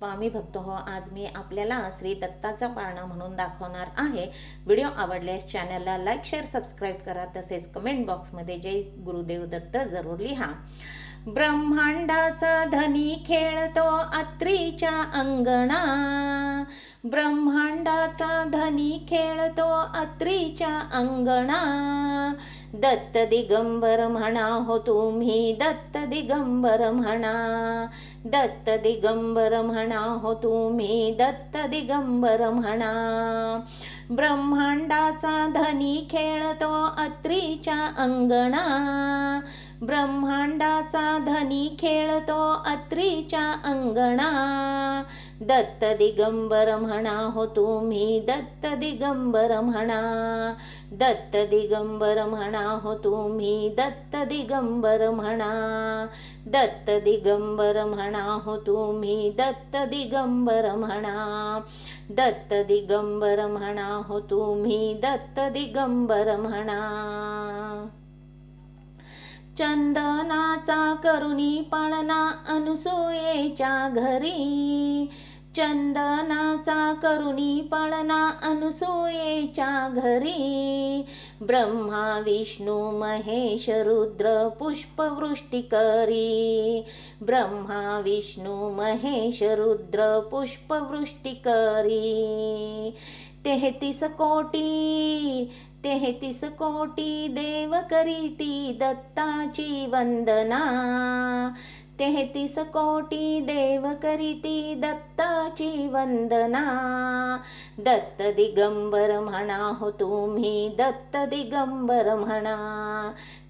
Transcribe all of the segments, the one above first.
स्वामी भक्त हो आज मी आपल्याला श्री दत्ताचा पाळणा म्हणून दाखवणार आहे. व्हिडिओ आवडल्यास चॅनलला लाईक शेअर सबस्क्राईब करा. तसेच कमेंट बॉक्समध्ये जय गुरुदेव दत्त जरूर लिहा. ब्रह्मांडाचा धनी खेळतो अत्रीच्या अंगणा. ब्रह्मांडाचा धनी खेळतो अत्रीच्या अंगणा. दत्त दिगंबर म्हणा हो तुम्ही दत्त दिगंबर म्हणा दत्त दिगंबर म्हणा हो तुम्ही दत्त दिगंबर म्हणा ब्रह्मांडाचा धनी खेळतो अत्रीच्या अंगणा ब्रह्मांडाचा धनी खेळतो अत्रीच्या अंगणा. दत्त दिगंबर म्हणा हो तुम्ही दत्त दिगंबर म्हणा दत्त दिगंबर म्हणा हो तुम्ही दत्त दिगंबर म्हणा दत्त दिगंबर म्हणा हो तुम्ही दत्त दिगंबर म्हणा दत्त दिगंबर म्हणा हो तुम्ही दत्त दिगंबर म्हणा चंदनाचा करुणी पाळणा अनुसूयेच्या घरी चंदनाचा करुणी पळना अनुसूयेच्या घरी. ब्रह्मा विष्णू महेश रुद्र पुष्पवृष्टी करी. ब्रह्मा विष्णू महेश रुद्र पुष्पवृष्टी करी. तेहतीस कोटी तेहतीस कोटी देव करीती दत्ताची वंदना. तेहतीस कोटी देव करीती दत्ताची वंदना. दत्त दिगंबर म्हणा हो तुम्ही दत्त दिगंबर म्हणा.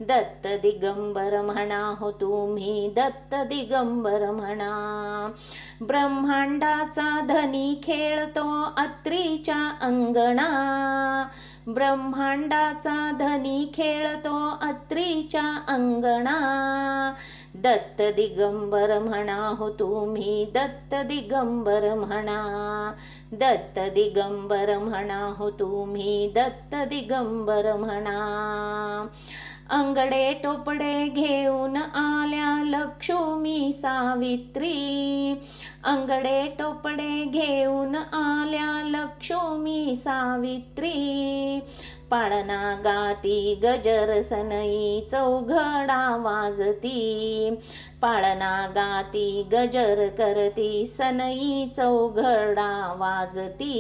दत्त दिगंबर म्हणा हो तुम्ही दत्त दिगंबर म्हणा. ब्रह्मांडाचा धनी खेळतो अत्रीच्या अंगणा. ब्रह्मांडाचा धनी खेळतो अत्रीच्या अंगणा. दत्त दिगंबर म्हणा हो तुम्ही दत्त दिगंबर म्हणा. दत्त दिगंबर म्हणा हो तुम्ही दत्त दिगंबर म्हणा. अंगडे टोपडे घेऊन आल्या लक्ष्मी सावित्री. अंगडे टोपडे घेऊन आल्या लक्ष्मी सावित्री. पाळणा गाती गजर सनई चौघडा वाजती. पाळणा गाती गजर करती सनई चौघडा वाजती.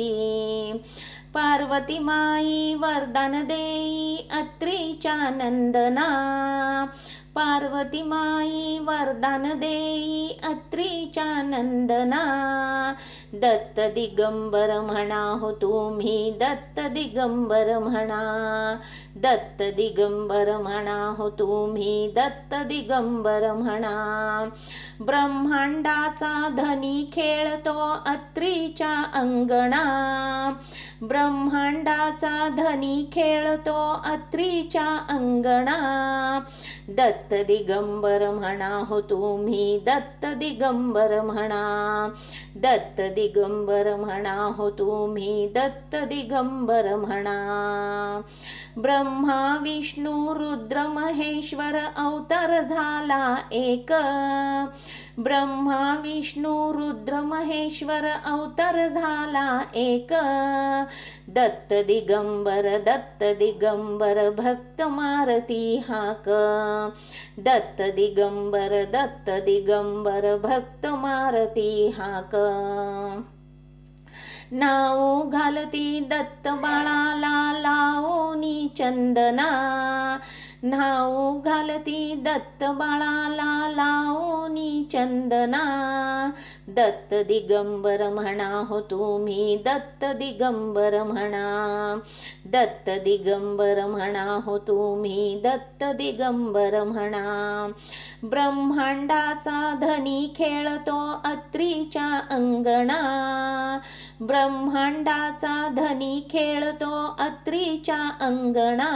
पार्वती माई वरदान देई अत्रीच्या नंदना. पार्वती माई वरदान देई अत्रीच्या नंदना. दत्त दिगंबर म्हणा हो तुम्ही दत्त दिगंबर म्हणा. दत्त दिगंबर म्हणा हो तुम्ही दत्त दिगंबर म्हणा. ब्रह्मांडाचा धनी खेळतो अत्रीच्या अंगणा. ब्रह्मांडाचा धनी खेळतो अत्रीच्या अंगणा. दत्त दत्त दिगंबर म्हणा हो तुम्ही दत्त दिगंबर म्हणा दत्त दिगंबर म्हणा हो तुम्ही दत्त दिगंबर म्हणा ब्रह्मा विष्णू रुद्र महेश्वर अवतार झाला एक. ब्रह्मा विष्णू रुद्र महेश्वर अवतार झाला एक. दत्त दिगंबर दत्त दिगंबर भक्त मारती हाक. दत्त दिगंबर दत्त दिगंबर भक्त मारती हाक. नाव घालती दत्त बाळाला लावणी चंदना. नाव घालती दत्त बाळाला लावणी चंदना. दत्त दिगंबर म्हणा हो तुम्ही दत्त दिगंबर म्हणा. दत्त दिगंबर म्हणा हो तुम्ही दत्त दिगंबर म्हणा. ब्रह्मांडाचा धनी खेळतो अत्रीच्या अंगणा. ब्रह्मांडाचा धनी खेळतो अत्रीच्या अंगणा.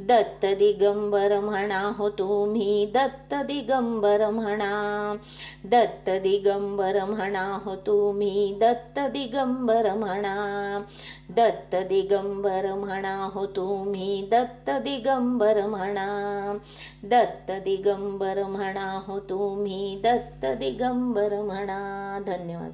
दत्त दिगंबर म्हणा हो तुम्ही दत्त दिगंबर म्हणा. दत्त दिगंबर म्हणा हो तुम्ही दत्त दिगंबर म्हणा. दत्त दिगंबर म्हणा हो तुम्ही दत्त दिगंबर म्हणा. दत्त दिगंबर म्हणा हो तुम्ही दत्त दिगंबर म्हणा. धन्यवाद.